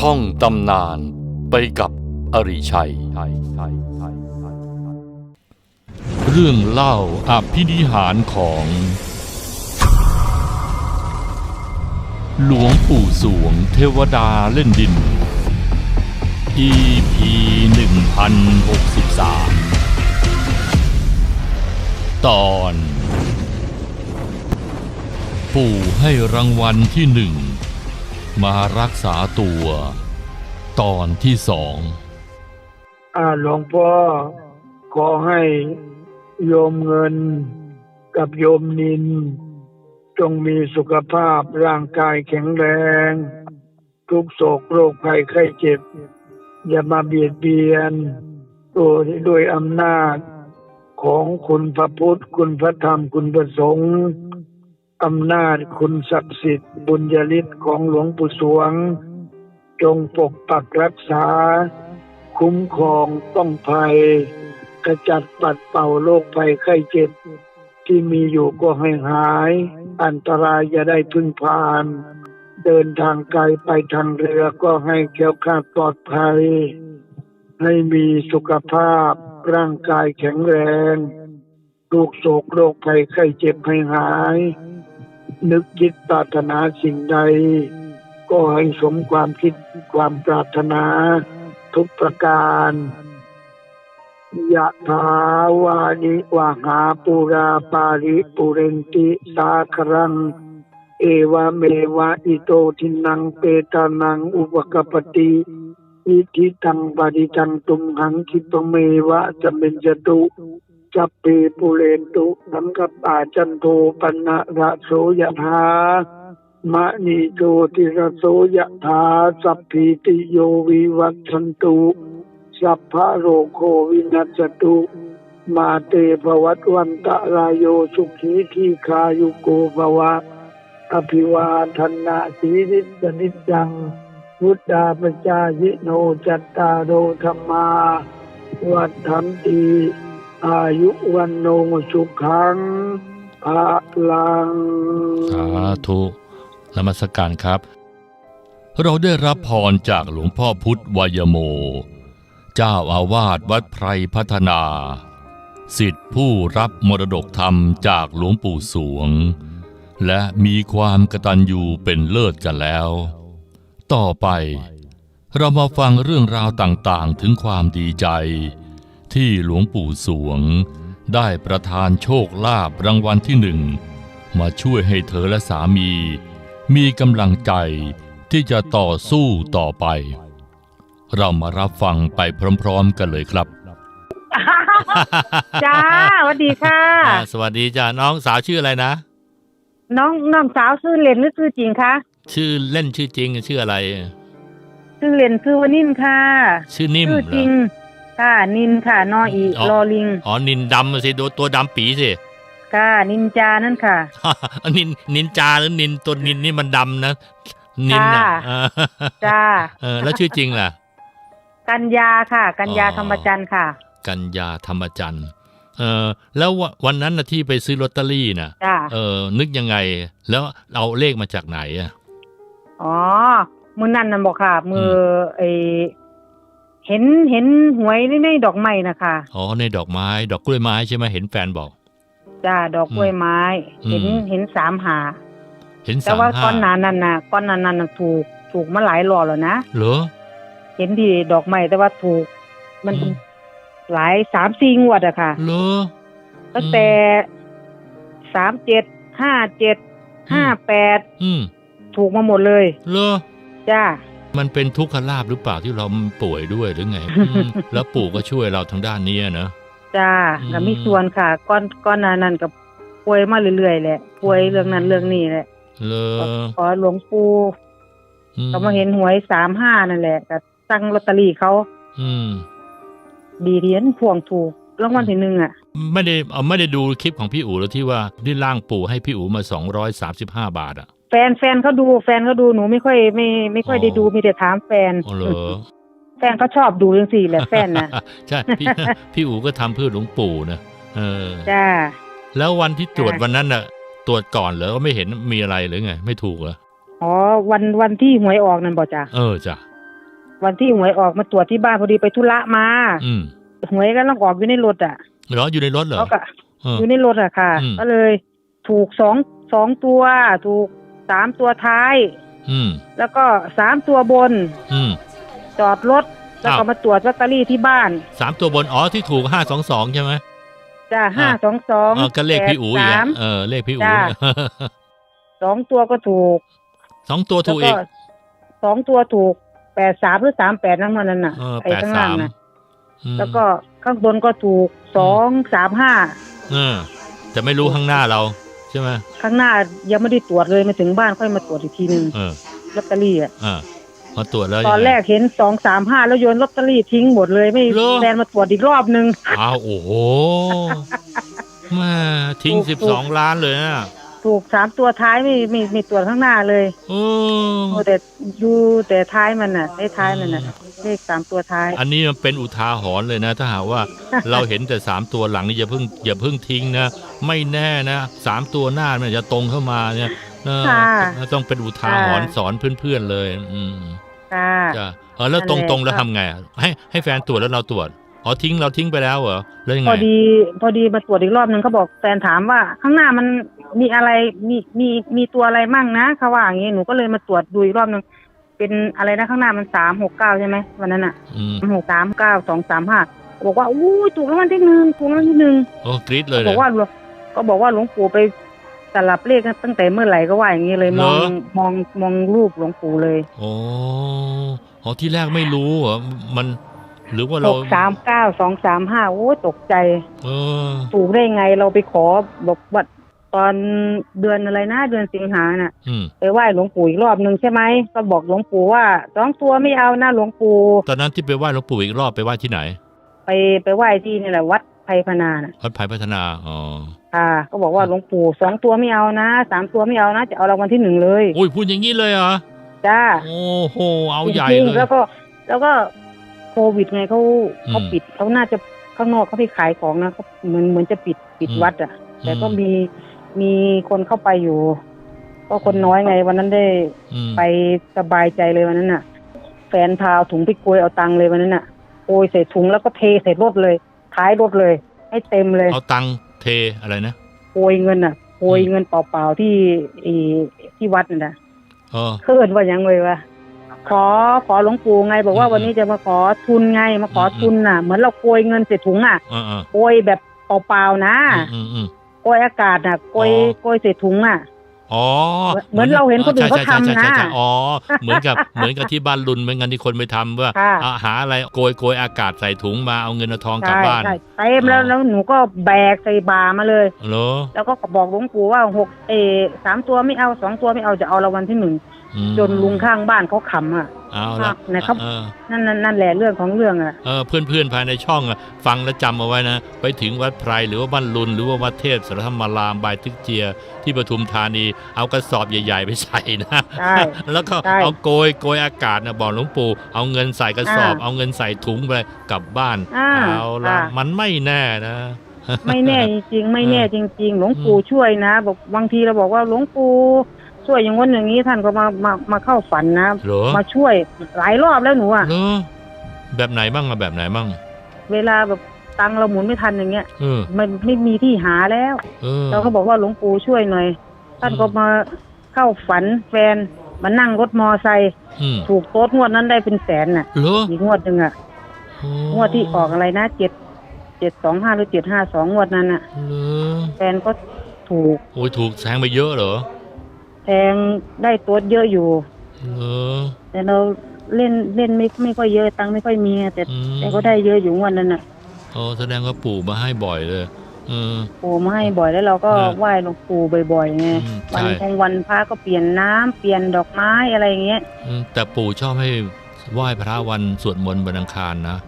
ท่องตำนานไปกับอริชัย เรื่องเล่าอภินิหารของ หลวงปู่สวงเทวดาเล่นดิน EP 1063 ตอน ปู่ให้รางวัลที่หนึ่ง มารักษาตัว ตอนที่สองอาหลวงพ่อขอให้โยมเงินกับโยมนิน จงมีสุขภาพร่างกายแข็งแรง ทุกโศกโรคภัยไข้เจ็บ อย่ามาเบียดเบียนโดยด้วยอำนาจของคุณพระพุทธคุณพระธรรมคุณพระสงฆ์ อำนาจคุณศักดิ์สิทธิ์บุญญาฤทธิ์ของหลวงปู่สวง จงปกปักรักษา คุ้มครองป้องภัยกระจัดปัดเป่าโรคภัยไข้เจ็บ ที่มีอยู่ก็ให้หาย อันตรายอย่าได้พึ่งพาน เดินทางไกลไปทางเรือก็ให้แคล้วคลาดปลอดภัย ให้มีสุขภาพร่างกายแข็งแรง ลูกโศกโรคภัยไข้เจ็บให้หาย นึกคิดปรารถนาสิ่งใด ก็ให้สมความคิดความปรารถนาทุกประการยะถาวานิวาหาปุราปาริปุเรนติสาครัง เอวเมวะอิโตทินังเปตานังอุปกปปติอิทิตังปฏิตังตุมหังคิปเมวะจะเป็นจตุ จัปปีปุเรนตุสังกปาจันโทปนะระโสยถามะนิโตติระโสยถาสัพพิติโยวิวัตชันตุสัพพะโรโควินัสตุมาเตภวัตวันตะรายโยสุขีทีคายุโกภวะอภิวาทนาสีริสนิจังพุทธาปจายิโนจัตตาโอธรรมาวัฏฐันตี อายุวันโนสุขังภาลัง สาธุนมัสการครับ เราได้รับพรจากหลวงพ่อพุทธวายโม เจ้าอาวาสวัดไพรพัฒนา สิทธิผู้รับมรดกธรรมจากหลวงปู่สวง และมีความกตัญญูเป็นเลิศกันแล้ว ต่อไป เรามาฟังเรื่องราวต่างๆถึงความดีใจ ที่หลวงปู่สวง ได้ประทานโชคลาภรางวัลที่หนึ่ง มาช่วยให้เธอและสามี มีกำลังใจที่จะต่อสู้ต่อไป เรามารับฟังไปพร้อมๆกันเลยครับ จ้าสวัสดีค่ะ อ่าสวัสดีจ้าน้องสาวชื่ออะไรนะ น้องน้องสาวชื่อเล่นหรือชื่อจริงคะชื่อเล่นชื่อจริงชื่ออะไร ชื่อเล่นชื่อวานินค่ะชื่อนิ่มชื่อเหรจริง ค่ะนินค่ะนออีอ๋อรอลิงอ๋อนินดำสิดูตัวดำปีสิ ค่ะนินจานั่นค่ะ นินนินจาหรือนินตัวนินนี่มันดำนะนินนะค่ะ เออจ้าเออแล้วชื่อจริงล่ะ กัญญาค่ะ กัญญาอ๋อ ธรรมจันทร์ค่ะกัญญาธรรมจันทร์เออแล้ววะวันนั้นนะที่ไปซื้อลอตเตอรี่นะจ้าเออนึกยังไง แล้วเอาเลขมาจากไหนอะ อ๋อมือนั่นน่ะบอกค่ะ มือไอ เห็นเห็นหวยในในดอกไม้นะคะอ๋อในดอกไม้ ดอกกล้วยไม้ใช่ไหมเห็นแฟนบอกจ้าดอกกล้วยไม้อืมเห็นเห็นสามหาเห็นแต่สามว่าห้าก้อนหนานั้นน่ะก้อนหนานั้นน่ะถูกถูกมาหลายรอบแล้วนะเหรอเห็นที่ดอกไม้แต่ว่าถูก มันอืมหลายสามสี่งวดอะค่ะเหรอตั้งแต่สามเจ็ดห้าเจ็ดห้าแปดอืมถูกมาหมดเลยเหรอจ้า มันเป็นทุกขลาบหรือเปล่าที่เราป่วยด้วยหรือไงอืมแล้วปู่ก็ช่วยเราทางด้านนี้อะเนอะจ้าอืมก็มีส่วนค่ะก้อนก้อนหนานั้นกับป่วยมาเรื่อยๆแหละป่วยเรื่องนั้นเรื่องนี้แหละเหรอขอหลวงปู่อืก็มาเห็นหวยสามห้านั่นแหละก็ตั้งลอตเตอรี่เขาอืม ดีเทียนพวงถูกรางวัลที่หนึ่งอะไม่ได้เอาไม่ได้ดูคลิปของพี่อู๋แล้วที่ว่าที่ร่างปู่ให้พี่อู๋มาสองร้อยสามสิบห้าบาทอะ แฟนแฟนเขาดูแฟนเขาดูหนูไม่ค่อยไม่ไม่ค่อยอ๋อได้ดูมีแต่ถามแฟนอ๋อเหรอแฟนเขาชอบดูจังสี่แหละแฟนน่ะใช่พี่พี่อู๋ก็ทำเพื่อหลวงปู่นะเออจ้าแล้ววันที่ตรวจจ้ะวันนั้นน่ะ ตรวจก่อนเหรอก็ไม่เห็นมีอะไรหรือไง ไม่ถูกเหรออ๋อวันวันที่หวยออกนั่นบ่จ้ะเออจ้ะวันที่หวยออกมาตรวจที่บ้านพอดีไปธุระมา อืมหวยก็ต้องออกอยู่ในรถอะเหรออยู่ในรถเหรอเขาก็เอออยู่ในรถอะค่ะอืมก็เลย ถูกสองสองตัวถูก สามตัวท้าย อืม แล้วก็สามตัวบน อืม จอดรถ แล้วก็อ้าวมาตรวจลอตเตอรี่ที่บ้านสามตัวบนอ๋อที่ถูกห้าสองสองใช่ไหมจ้าห้าสองสองเออก็เลขพี่อู๋อีกสาแล้วมเออเลขพี่อู๋จ้าสองตัวก็ถูกสองตัวแล้วถูกอีก็กสองตัวถูกแปดสามหรือสามแปดนั่นมันนั่นน่ะเออไอ้แปดข้างสาล่างมน่ะอืมแล้วก็ข้างบนก็ถูกสองสามห้าเออแต่ไม่รู้ข้างหน้าเรา ใช่ไหมข้างหน้ายังไม่ได้ตรวจเลยมาถึงบ้านค่อยมาตรวจอีกทีหนึ่งเออลอตเตอรี่อะอ่าพอตรวจแล้วตอนยังไงแรกเห็นสองสามห้าแล้วโยนลอตเตอรี่ทิ้งหมดเลยไม่เหรอแลนมาตรวจอีกรอบนึงอ้าวโอ้โหแม่ทิ้งถูสิกบถูสกองล้านเลยนะ ถูกสามตัวท้ายไม่ไม่ไม่ตรวจข้างหน้าเลยโอ้โอ้แต่ดูแต่ท้ายมันน่ะได้ท้ายมันน่ะเลขสามตัวท้าย อันนี้มันเป็นอุทาหรณ์เลยนะ ถ้าหากว่าเราเห็นแต่สามตัวหลังนี่อย่าเพิ่งอย่าเพิ่งทิ้งนะ ไม่แน่นะสามตัวหน้ามันจะตรงเข้ามาเนี่ยเออค่ะต้องเป็นอุทาหรณ์ค่ะสอนเพื่อนๆเลย อืมค่ะจ้ะเออแล้วนั่ตนแหละรงๆแล้วก็ทำไงอะให้ให้แฟนตรวจแล้วเราตรวจอ๋อทิ้งเราทิ้งไปแล้วเหรอแล้วยังไงพอดี พอดีมาตรวจอีกรอบนึงเขาบอกแฟนถามว่าข้างหน้ามัน มีอะไรมีมีมีตัวอะไรมั่งนะเขาว่าอย่างงี้หนูก็เลยมาตรวจดูอีกรอบนึงเป็นอะไรนะข้างหน้ามันสามหกเก้าใช่ไหมวันนั้นอะอืมหกสามเก้าสองสามห้าบอกว่าอู้ยถูกรางวัลที่หนึ่งถูกรางวัลที่หนึ่ง โอ้กรี๊ดเลยบเลอย กว่าหลวงก็บอกว่าหลวงปู่ไปสลับเลขตั้งแต่เมื่อไหร่ก็ว่าอย่างนี้เลยมองเหรอมองมองรูปหลวงปู่เลยโอ้อ๋อที่แรกไม่รู้เหรอมัน หรือว่าหเรากสามเก้าสองสามห้าโอ้ยตกใจเออ ถูกได้ไงเราไปขอบอกว่า ตอนเดือนอะไรนะเดือนสิงหาน่ะ อืมไปไหว้หลวงปู่อีกรอบหนึ่งใช่ไหมก็บอกหลวงปู่ว่าสองตัวไม่เอานะหลวงปู่ตอนนั้นที่ไปไหว้หลวงปู่อีกรอบไปไหว้ที่ไหนไปไปไหว้ที่นี่แหละวัดไพพนาน่ะวัดภัยพัฒนาอ๋อค่ะ ก็บอกว่าหลวงปู่สองตัวไม่เอานะสามตัวไม่เอานะจะเอารางวัลที่หนึ่งเลยอุ้ยพูดอย่างนี้เลยเหรอจ้าโอ้โหเอาใหญ่จริงเลๆย แล้วก็ แล้วก็โควิดไงเขาอืมเขาปิดเขาน่าจะข้างนอกเขาไปขายของนะเขาเหมือนเหมือนจะปิดปิดอืมวัดอะ แต่ก็อืม มี มีคนเข้าไปอยู่ ก็คนน้อยไง วันนั้นได้อืมไปสบายใจเลยวันนั้นน่ะ แฟนพาเอาถุงไปโกยเอาตังค์เลยวันนั้นน่ะโกยใส่ถุงแล้วก็เทใส่รถเลยท้ายรถเลย ให้เต็มเลยเอาตังค์เทอะไรนะ โกยเงินน่ะโกยอืมเงินเปล่าๆที่ไอ้ที่วัดน่ะนะเออเคิดว่ายังเลยวะขอขอหลวงปู่ไง บอกว่าอืมวันนี้จะมาขอทุนไงมาขออม ทุนน่ะ เหมือนเราโกยเงินใส่ถุงอะเออเออโกยแบบเปล่าๆนะ อืมอืมโกยอากาศน่ะโกยอ๋อโกยใส่ถุงอะอ๋อเหมือนเราเห็นคนอื่นเขาทำนะใช่ใช่ใช่ใช่อ๋อเหมือนกับเหมือนกับที่บ้านลุนเหมือนกันที่คนไปทำว่าค่ะอะหาอะไรโกยโกยอากาศใส่ถุงมาเอาเงินเอาทองกลับใช่บ้านใช่เต็มแล้วอ๋อแล้วหนูก็แบกใส่บามาเลยเหรอแล้วก็บอกหลวงปู่ว่าหกเออสามตัวไม่เอาสองตัวไม่เอาจะเอารางวัลที่หนึ่งอืม จนลุงข้างบ้านเขาขำอะเอาละนะครับเออนั่นนั่นนั่นแหละเรื่องของเรื่องอะเออเพื่อนๆภายในช่องอะฟังและจำเอาไว้นะ ไปถึงวัดไพรหรือว่าบ้านลุนหรือว่าวัดเทพสรธรรมารามบายทึกเจีย ที่ปทุมธานี เอากระสอบใหญ่ ๆ ไปใส่นะใช่แล้วก็ใช่เอาโกยโกยอากาศนะบอกหลวงปู่เอาเงินใส่กระสอบอ่าเอาเงินใส่ถุงไปกลับบ้านอ่าเอาละอ่ามันไม่แน่นะไม่แน่จริงๆ ไม่แน่เออจริง ๆ หลวงปู่อืมช่วยนะ บอกบางทีเราบอกว่าหลวงปู่ ช่วยอย่างวันอย่างนี้ท่านก็มามามาเข้าฝันนะเหรอ มาช่วยหลายรอบแล้วหนูอะเหรอแบบไหนบ้างอะแบบไหนบ้างเวลาแบบตังค์เราหมุนไม่ทันอย่างเงี้ยเออมันไม่มีที่หาแล้ว เออ เราก็บอกว่าหลวงปู่ช่วยหน่อย ท่านก็มาเข้าฝันแฟนมานั่งรถมอไซค์อืมถูกโต๊ดงวดนั้นได้เป็นแสนน่ะ เหรออีกงวดหนึ่งอะโอ้งวดที่ออกอะไรนะเจ็ดเจ็ดสองห้าหรือเจ็ดห้าสองงวดนั้นอะเหรอแฟนก็ถูกโอ้ยถูกแซงไปเยอะเหรอ แทงได้โต๊ดเยอะอยู่ เหรอ แต่เราเล่นเล่นไม่ไม่ค่อยเยอะตังค์ไม่ค่อยมีไงแต่ อืม แต่ก็ได้เยอะอยู่งวันนั้นน่ะโอ้แสดงว่าปู่มาให้บ่อยเลยเออ ปู่มาให้บ่อยแล้วเราก็เออไหว้หลวงปู่บ่อยๆไงอืมวันใช่ ของวันพระก็เปลี่ยนน้ำเปลี่ยนดอกไม้อะไรอย่างเงี้ยอืมแต่ปู่ชอบให้ไหว้พระวันสวดมนต์วันอังคารนะ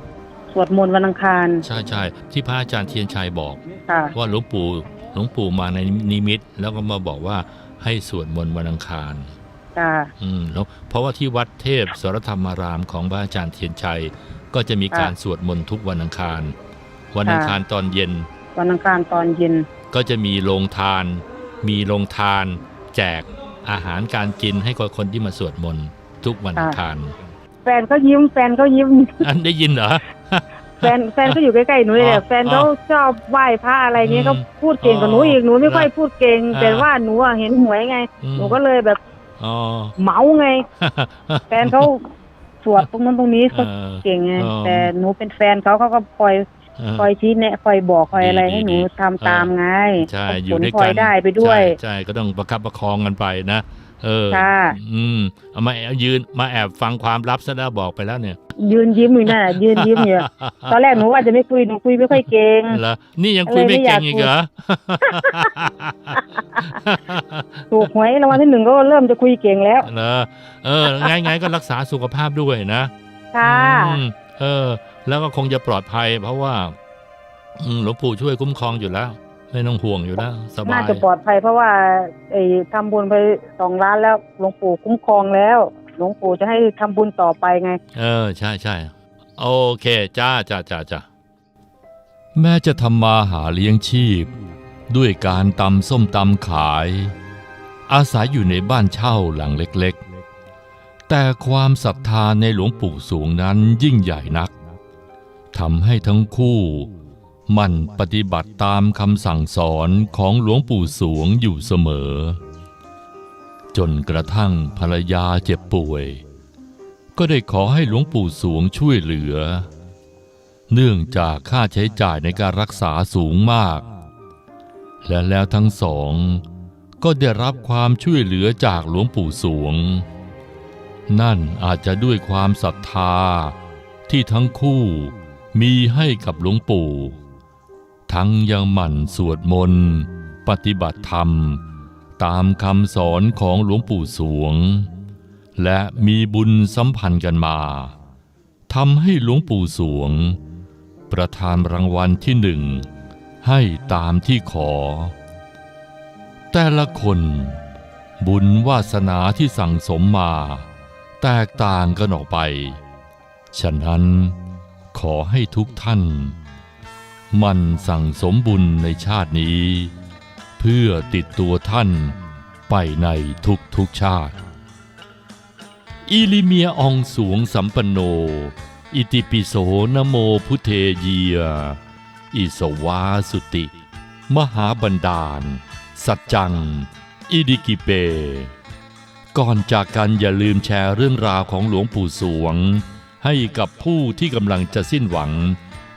สวดมนต์วันอังคารใช่ใช่ที่พระอาจารย์เทียนชัยบอก ค่ะว่าหลวงปู่หลวงปู่มาในนิมิต แล้วก็มาบอกว่า ให้สวดมนต์วันอังคารจ้าอืมแล้วเพราะว่าที่วัดเทพสรธรรมารามของพระอาจารย์เทียนชัย ก็จะมีการสวดมนต์ทุกวันอังคาร วันอังคารตอนเย็น วันอังคารตอนเย็น ก็จะมีโรงทาน มีโรงทาน แจกอาหารการกินให้กับคนที่มาสวดมนต์ทุกวันอังคาร แฟนเขายิ้มแฟนเขายิ้ม อันได้ยินเหรอ แฟนแฟนก็อยู่ใกล้ๆหนูเลยแหอ๋ละอแฟนเขาชอบไหว้พระอะไรเงี้ยอืมเขาพูดเก่งกว่าหนูอีกหนูไม่ค่อยพูดเก่งอ่าแต่ว่าหนูอะเห็นหวยไงอืมหนูก็เลยแบบอ๋อเหมาไง แฟนเขาสวดตรงนั้นตรงนี้เขาเออเก่งไงอ๋อแต่หนูเป็นแฟนเขาเขาก็คอยเออคอยชี้แนะคอยบอกคอยอะไรดีให้หนูดีทำตามไงใช่ผลอยู่ด้วยพลกัอยนได้ไปด้วยใช่ใช่ก็ต้องประคับประคองกันไปนะ เออค่ะอืมเอามาเอายืนมาแอบฟังความลับซะแล้วบอกไปแล้วเนี่ย ยืนยิ้มอยู่นั่นน่ะยืนยิ้มอยู่ตอนแรกหนูว่าจะไม่คุยหนูคุยไม่ค่อยเก่งแล้วนี่ยังคุยไม่เก่งอีกเหรอถูกหวยรางวัลที่หนึ่งก็เริ่มจะคุยเก่งแล้วเหรอเออไงไงก็รักษาสุขภาพด้วยนะค่ะอืมเออ แล้วก็คงจะปลอดภัย เพราะว่าอืมหลวงปู่ช่วยคุ้มครองอยู่แล้ว ไม่ต้องห่วงอยู่แล้วสบาน่ายจะปลอดภัยเพราะว่าไอ้ทำบุญไปสองล้านแล้วหลวงปู่คุ้มครองแล้ว หลวงปู่จะให้ทำบุญต่อไปไง เออใช่ใช่โอเคจ้าจ้าจ้าจ้าแม้จะทำมาหาเลี้ยงชีพ ด้วยการตำส้มตำขาย อาศัยอยู่ในบ้านเช่าหลังเล็กๆ แต่ความศรัทธาในหลวงปู่สวงนั้นยิ่งใหญ่นักทำให้ทั้งคู่ห มั่นปฏิบัติตามคำสั่งสอนของหลวงปู่สวงอยู่เสมอ จนกระทั่งภรรยาเจ็บป่วย ก็ได้ขอให้หลวงปู่สวงช่วยเหลือ เนื่องจากค่าใช้จ่ายในการรักษาสูงมาก และแล้วทั้งสองก็ได้รับความช่วยเหลือจากหลวงปู่สวง นั่นอาจจะด้วยความศรัทธาที่ทั้งคู่มีให้กับหลวงปู่ ทั้งยังหมั่นสวดมนต์ ปฏิบัติธรรม ตามคำสอนของหลวงปู่สวง และมีบุญสัมพันธ์กันมาทำให้หลวงปู่สวง ประทานรางวัลที่หนึ่งให้ตามที่ขอ แต่ละคนบุญวาสนาที่สั่งสมมา แตกต่างกันออกไป ฉะนั้นขอให้ทุกท่าน มันสั่งสมบุญในชาตินี้ เพื่อติดตัวท่านไปในทุกทุกๆชาติ อิลิเมียอองสวงสัมปันโน อิติปิโสนโมพุทเทเยีย อิสวาสุติ มหาบันดาล สัจจัง อิดิกิเป ก่อนจากกันอย่าลืมแชร์เรื่องราวของหลวงปู่สวง ให้กับผู้ที่กำลังจะสิ้นหวัง